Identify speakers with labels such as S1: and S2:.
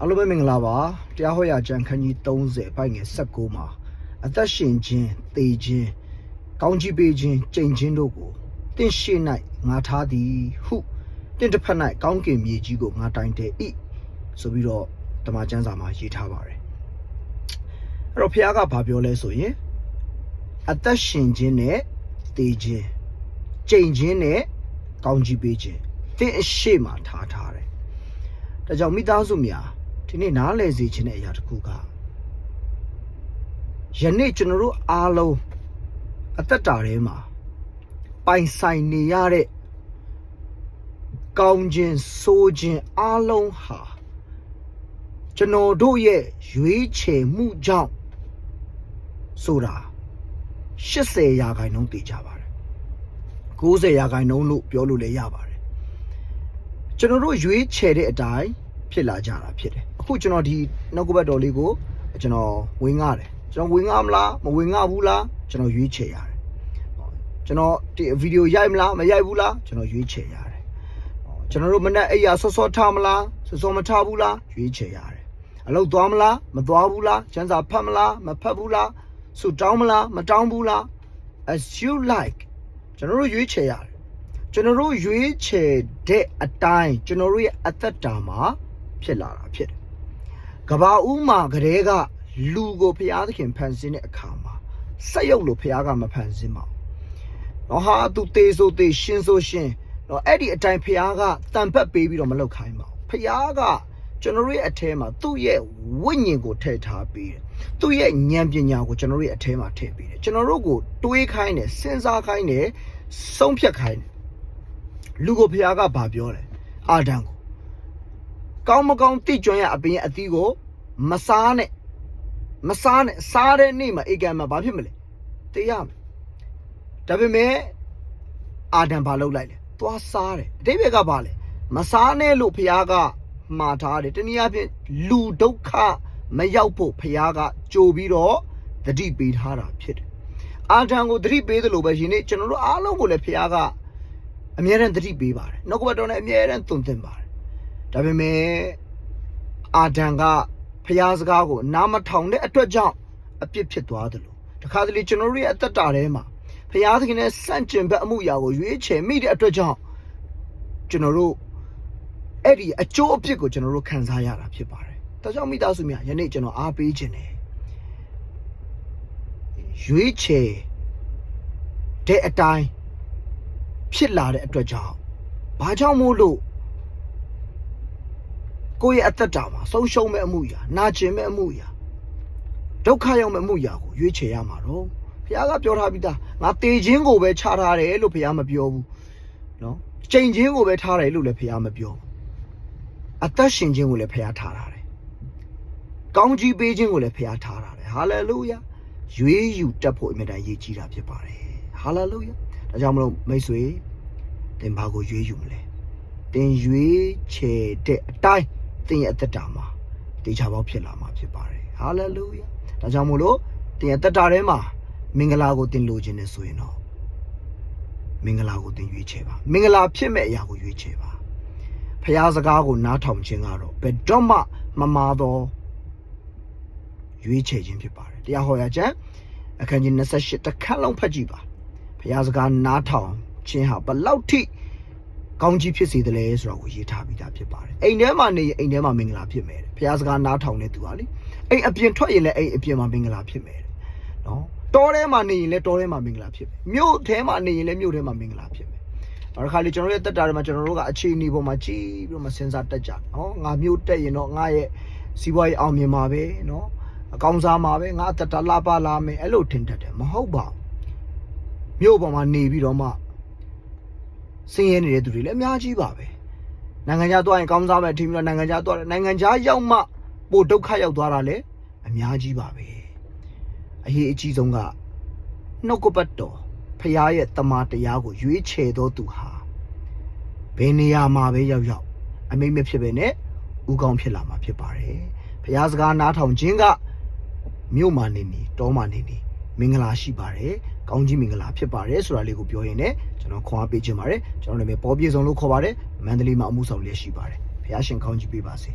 S1: အားလုံးပဲမင်္ဂလာပါတရားဟောရာကျမ်းခန်းကြီး30ပိုင်းငယ်16မှာအသက်ရှင်ခြင်းသေခြင်းကောင်းချီးပေးခြင်းကြိမ်ခြင်းတို့ကိုတင့်ရှိ၌ငါထားသည်ဟုတင့်တစ်ဖက်၌ကောင်းကင်မြေကြီးကိုငါတိုင်တယ်ဤဆိုပြီးတော့ဓမ္မကျမ်းစာမှာရေးထားပါတယ်အဲ့တော့ဖခင်ကဘာပြောလဲဆိုရင်အသက်ရှင်ခြင်းနဲ့သေခြင်းကြိမ်ခြင်းနဲ့ကောင်းချီးပေးခြင်းတင့်အရှိမှထားထားတယ်ဒါကြောင့်မိသားစုများ ဒီနေ့နားလည်စေခြင်းတဲ့အရာတစ်ခုကယနေ့ကျွန်တော်တို့အားလုံးအသက်တာထဲမှာပိုင်ဆိုင်နေရတဲ့ကောင်းခြင်းဆိုးခြင်းအားလုံးဟာကျွန်တော်တို့ရဲ့ရွေးချယ်မှုကြောင့်ဆိုတာ80ရာခိုင်နှုန်းတည်ကြပါတယ်90ရာခိုင်နှုန်းလို့ပြောလို့လည်းရပါတယ်ကျွန်တော်တို့ရွေးချယ်တဲ့အတိုင်း ဖြစ်လာကြတာဖြစ်တယ်အခုကျွန်တော်ဒီနောက်ကဘက်တော်လေးကိုကျွန်တော်ဝင်ငားတယ်ကျွန်တော်ဝင်ငားမလားမဝင်ငားဘူးလားကျွန်တော်ရွေးချယ်ရတယ်ဟောကျွန်တော်ဒီဗီဒီယိုရိုက်မလားမရိုက်ဘူးလားကျွန်တော်ရွေးချယ်ရတယ်ဟောကျွန်တော်တို့မနေ့အိယာဆော့ဆော့ထားမလားဆော့ဆော့မထားဘူးလားရွေးချယ်ရတယ်အလုပ်သွားမလားမသွားဘူးလားကျန်းစာဖတ်မလားမဖတ်ဘူးလားဆူတောင်းမလားမတောင်းဘူးလား as you like ကျွန်တော်တို့ရွေးချယ်ရတယ်ကျွန်တော်တို့ရွေးချယ်တဲ့အတိုင်းကျွန်တော်တို့ရဲ့အသက်တာမှာ ဖြစ်လာတာဖြစ်တယ်။ကဘာဦးမှာကလေးကလူကိုဖျားသခင်ဖန်ဆင်းတဲ့အခါမှာစက်ရုပ်လို့ဖျားကမဖန်ဆင်းပါဘူး။နော်ဟာသူတေဆိုတေရှင်းဆိုရှင်းနော်အဲ့ဒီအတိုင်းဖျားကတန်ဖက်ပေးပြီးတော့မလုပ်ခိုင်းပါဘူး။ဖျားကကျွန်တော်တို့ရဲ့အထဲမှာသူ့ရဲ့ဝိညာဉ်ကိုထည့်ထားပေးတယ်။သူ့ရဲ့ဉာဏ်ပညာကိုကျွန်တော်တို့ရဲ့အထဲမှာထည့်ပေးတယ်။ကျွန်တော်တို့ကိုတွေးခိုင်းတယ်စဉ်းစားခိုင်းတယ်ဆုံးဖြတ်ခိုင်းတယ်လူကိုဖះကဗာပြောတယ်အာဒံကို ကောင်းမကောင်းတိကျွမ်းရအပင်ရဲ့အသီးကိုမစားနဲ့မစားနဲ့စားတဲ့နေ့မှာအေကံမှာဘာဖြစ်မလဲတေးရမယ်ဒါပေမဲ့အာဒံဘာလုပ်လိုက်လဲသွားစားတယ်အတိဘက်ကဘာလဲမစားနဲ့လို့ဖះကမှားထားတယ်တနည်းအားဖြင့်လူဒုက္ခမရောက်ဖို့ဖះကကြိုပြီးတော့တတိပေးထားတာဖြစ်တယ်အာဒံကိုတတိပေးသလိုပဲယနေ့ကျွန်တော်တို့အားလုံးကိုလည်းဖះကအမြဲတမ်းသတိပေးပါတယ်နှုတ်ကပတ်တော်နဲ့အမြဲတမ်းသွန်သင်ပါတယ် ဒါပေမဲ့အာဒံကဖျားစကားကိုနားမထောင်တဲ့အတွက်ကြောင့်အပြစ်ဖြစ်သွားတယ်လို့တခါတလေကျွန်တော်တို့ရဲ့အသက်တာထဲမှာဖျားသခင်နဲ့ဆန့်ကျင်ဘက်အမှုရာကိုရွေးချယ်မိတဲ့အတွက်ကြောင့်ကျွန်တော်တို့အဲ့ဒီအကျိုးအပြစ်ကိုကျွန်တော်တို့ခံစားရတာဖြစ်ပါတယ်ဒါကြောင့်မိသားစုများယနေ့ကျွန်တော်အားပေးခြင်းတယ်ရွေးချယ်တဲ့အတိုင်းဖြစ်လာတဲ့အတွက်ကြောင့်ဘာကြောင့်မို့လို့ ကိုယ့်ရဲ့အသက်တာမှာဆုံးရှုံးမဲ့အမှုရာနာကျင်မဲ့အမှုရာဒုက္ခရောက်မဲ့အမှုရာကိုရွေးချယ်ရမှာတော့ဘုရားကပြောထားပြီးသားငါတေခြင်းကိုပဲခြားထားတယ်လို့ဘုရားမပြောဘူးနော်ချိန်ခြင်းကိုပဲထားတယ်လို့လည်းဘုရားမပြောဘူးအသက်ရှင်ခြင်းကိုလည်းဘုရားထားထားတယ်ကောင်းကြီးပေးခြင်းကိုလည်းဘုရားထားထားတယ်ဟာလေလုယာရွေးယူတတ်ဖို့အမြဲတမ်းရည်ကြီးတာဖြစ်ပါတယ်ဟာလေလုယာဒါကြောင့်မလို့မိတ်ဆွေတင်ဘာကိုရွေးယူမလဲတင်ရွေးချယ်တဲ့အတိုင်း တင်ရဲ့အသက်တာမှာတေချာပေါက်ဖြစ်လာမှာဖြစ်ပါတယ်ဟာလေလုယာဒါကြောင့်မို့လို့တင်ရဲ့အသက်တာထဲမှာမင်္ဂလာကိုတင်လိုချင်နေဆိုရင်တော့မင်္ဂလာကိုတင်ရွေးချယ်ပါမင်္ဂလာဖြစ်မဲ့အရာကိုရွေးချယ်ပါဖျားစကားကိုနားထောင်ခြင်းကတော့ဘယ်တော့မှမမာတော့ရွေးချယ်ခြင်းဖြစ်ပါတယ်တရားဟောရာကျမ်းအခန်းကြီး28တစ်ခန်းလုံးဖတ်ကြည့်ပါဘုရားစကားနားထောင်ခြင်းဟာဘလောက်ထိ ကောင်းကြီးဖြစ်စေတယ်လဲဆိုတော့ကိုရေးထားပြီးသားဖြစ်ပါတယ်အိမ်ထဲမှာနေရင်အိမ်ထဲမှာမင်္ဂလာဖြစ်မယ်တဲ့ဘုရားစကားနားထောင်နေသူဟာလေအိမ်အပြင်ထွက်ရင်လည်းအိမ်အပြင်မှာမင်္ဂလာဖြစ်မယ်တဲ့နော်တောထဲမှာနေရင်လည်းတောထဲမှာမင်္ဂလာဖြစ်မယ်မြို့ထဲမှာနေရင်လည်းမြို့ထဲမှာမင်္ဂလာဖြစ်မယ်နောက်တစ်ခါလေကျွန်တော်ရဲ့တက်တာတွေမှာကျွန်တော်တို့ကအခြေအနေပေါ်မှာကြည့်ပြီးတော့မှစဉ်းစားတက်ကြနော်ငါမြို့တက်ရင်တော့ငါရဲ့စီးပွားရေးအောင်မြင်မှာပဲနော်အကောင်းစားမှာပဲငါအသက်တာလှပလာမယ်အဲ့လိုထင်တတ်တယ်မဟုတ်ပါဘူးမြို့ပေါ်မှာနေပြီးတော့မှ ဆင်းရဲနေတဲ့သူတွေလည်းအများကြီးပါပဲနိုင်ငံခြားသွားရင်ကောင်းစားမယ်ထင်ပြီးတော့နိုင်ငံခြားသွားတယ်နိုင်ငံခြားရောက်မှပိုဒုက္ခရောက်သွားတာလည်းအများကြီးပါပဲအရေးအကြီးဆုံးကနှုတ်ကပတ်တော်ဖခင်ရဲ့တမန်တရားကိုရွေးချယ်တော်သူဟာဘယ်နေရာမှာပဲရောက်ရောက်အမိမ့်မဖြစ်ပဲနဲ့ဥကောင်းဖြစ်လာမှာဖြစ်ပါတယ်ဖခင်စကားနားထောင်ခြင်းကမြို့မှာနေနေတောမှာနေနေ မင်္ဂလာရှိပါတယ်ကောင်းကြီးမင်္ဂလာဖြစ်ပါတယ်ဆိုတာလေးကိုပြောရင်းနဲ့ကျွန်တော်ခွန်အားပေးခြင်းပါတယ်ကျွန်တော်နာမည်ပေါ်ပြည့်စုံလို့ခေါ်ပါတယ်မန္တလေးမှာအမှုဆောင်လျက်ရှိပါတယ်ဘုရားရှင်ကောင်းကြီးပေးပါစေ